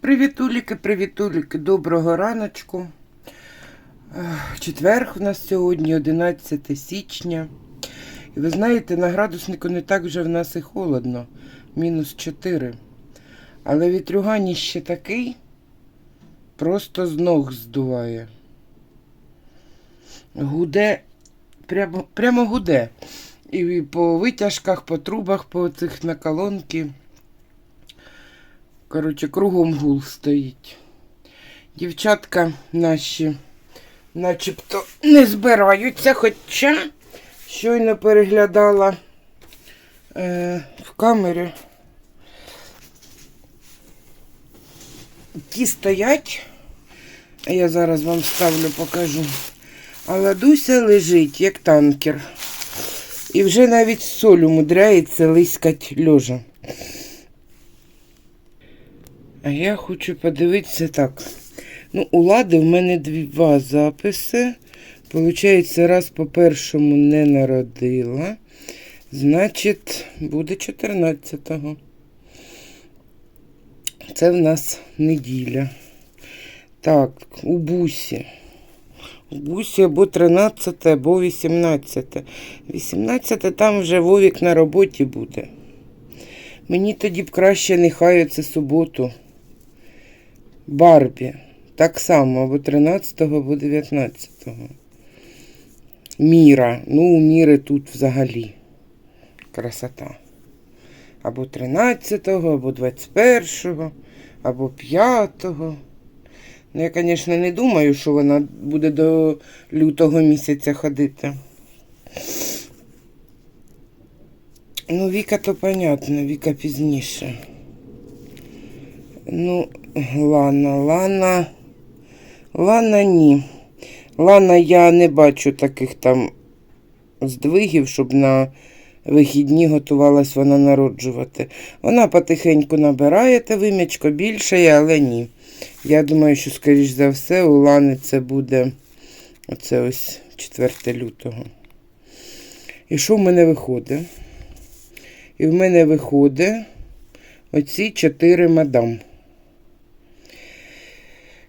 Привітуліки, привітуліки, доброго раночку. Четверг у нас сьогодні, 11 січня. І ви знаєте, на градуснику не так вже в нас і холодно, мінус 4. Але вітрюгані ще такий, просто з ног здуває. Гуде, прямо, прямо гуде. І по витяжках, по трубах, по цих на колонки. Коротше, кругом гул стоїть. Дівчатка наші начебто не збираються, хоча щойно переглядала е, в камері. Ті стоять, я зараз вам ставлю, покажу. А ладуся лежить, як танкер. І вже навіть соль умудряється лискать льожа. А я хочу подивитися так. Ну, у лади в мене два записи. Получається, раз по першому не народила. Значить, буде 14-го. Це в нас неділя. Так, у бусі. У бусі або 13, або 18. 18 там вже Вовік на роботі буде. Мені тоді б краще нехай це суботу. Барбі. Так само, або 13-го, або 19-го. Міра. Ну, у Міри тут взагалі. Красота. Або 13-го, або 21-го, або 5-го. Ну, я, звісно, не думаю, що вона буде до лютого місяця ходити. Ну, Віка то понятно, Віка пізніше. Ну, Лана, Лана. Лана ні. Лана я не бачу таких там здвигів, щоб на вихідні готувалась вона народжувати. Вона потихеньку набирає те вим'ячко більше, але ні. Я думаю, що, скоріш за все, у Лани це буде оце ось 4 лютого. І що в мене виходить? І в мене виходить оці чотири мадам.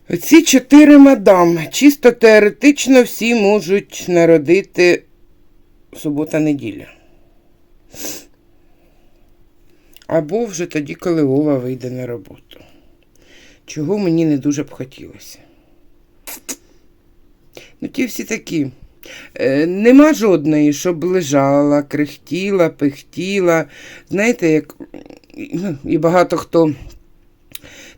Оці чотири мадам. Чисто теоретично всі можуть народити субота-неділя. Або вже тоді, коли Вова вийде на роботу. Чого мені не дуже б хотілося. Ну, ті всі такі. Е, нема жодної, щоб лежала, крихтіла, пихтіла. Знаєте, як ну, і багато хто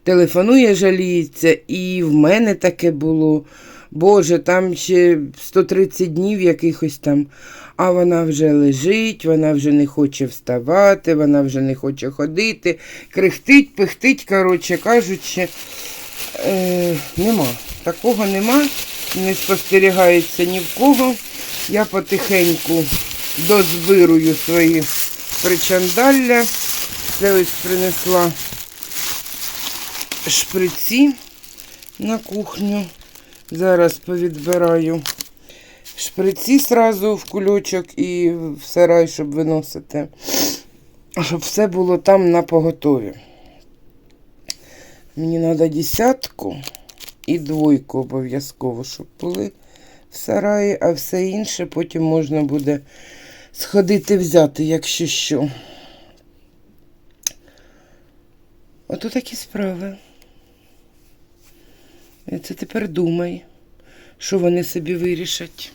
телефонує, жаліється, і в мене таке було. Боже, там ще 130 днів якихось там, а вона вже лежить, вона вже не хоче вставати, вона вже не хоче ходити, крихтить, пихтить, коротше кажучи, е, нема. Такого нема, не спостерігається ні в кого. Я потихеньку дозбирую свої причандалля. Це ось принесла шприці на кухню. Зараз повідбираю шприці сразу в кульочок і в сарай, щоб виносити. Щоб все було там на поготові. Мені треба десятку і двойку обов'язково, щоб були в сараї, а все інше потім можна буде сходити взяти, якщо що. Ото такі справи. Це тепер думай, що вони собі вирішать.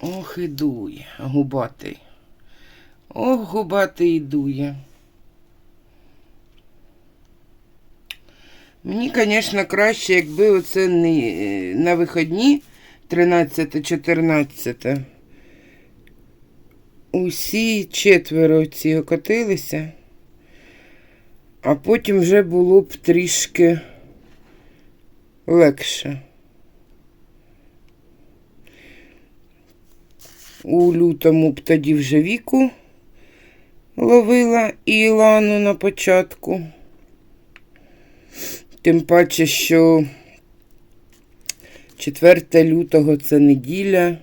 Ох, і дує, губатий. Ох, губатий і дує. Мені, звісно, краще, якби оце не на виходні 13-14. Усі четверо ці окотилися, а потім вже було б трішки легше. У лютому б тоді вже віку ловила Ілану на початку. Тим паче, що 4 лютого це неділя.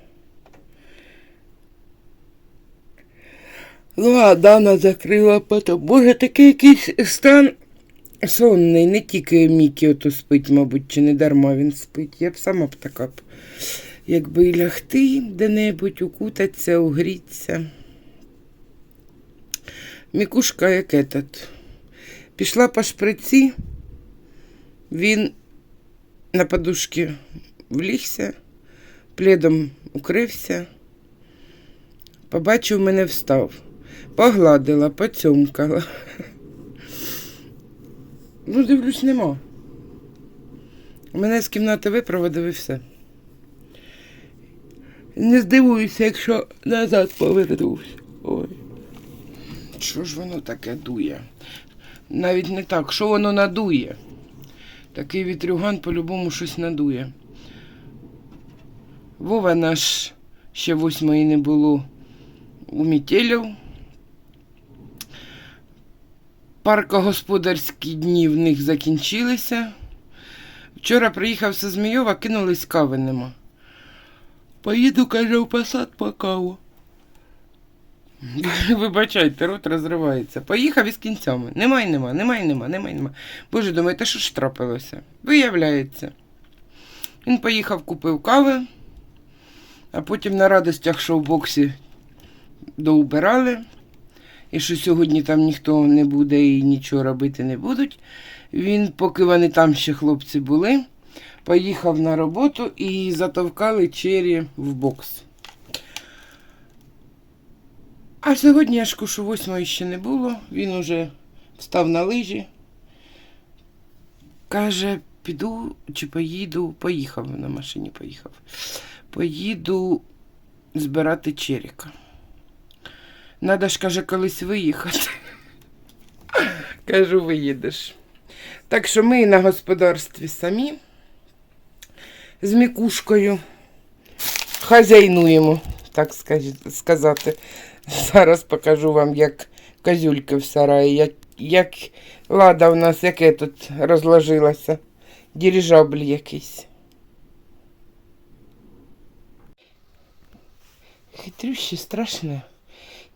Ну, а Дана закрила потом. Боже, такий якийсь стан сонний, не тільки Мікі ото спить, мабуть, чи не дарма він спить. Я б сама б така б. Якби і лягти де-небудь, укутатися, угрітися. Мікушка, як этот. Пішла по шприці, він на подушки влігся, пледом укрився, побачив мене встав, погладила, поцьомкала. Ну, дивлюсь, нема. Мене з кімнати випроводив і все. Не здивуюся, якщо назад повернувся. Ой. Що ж воно таке дує? Навіть не так, що воно надує? Такий вітрюган по-любому щось надує. Вова наш ще восьмої не було у мітелів. Паркогосподарські дні в них закінчилися. Вчора приїхав з Змійова, кинулись кави нема. Поїду, каже, в посад по каву. Вибачайте, рот розривається. Поїхав із кінцями. Немає, нема, немає, нема, немає, нема. Боже, думаєте, що ж трапилося? Виявляється. Він поїхав, купив кави, а потім на радостях, що в боксі доубирали, і що сьогодні там ніхто не буде і нічого робити не будуть. Він, поки вони там ще хлопці були, поїхав на роботу і затовкали чері в бокс. А сьогодні я ж кушу восьмої ще не було. Він уже встав на лижі. Каже, піду чи поїду. Поїхав на машині, поїхав. Поїду збирати черіка. Надо ж, каже, колись виїхати. Кажу, виїдеш. Так що ми на господарстві самі з мікушкою хазяйнуємо, так сказати. Зараз покажу вам, як козюльки в сараї, як, як лада у нас, яке тут розложилася. Дирижабль якийсь. Хитрюще, страшне.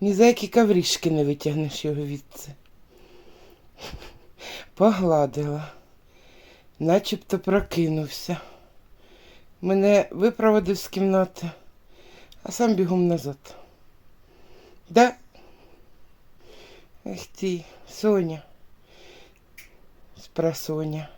Ні за які коврішки не витягнеш його відси. Погладила, начебто прокинувся. Мене випроводив з кімнати, а сам бігом назад. Да? Эх ты, Соня. Спросоня.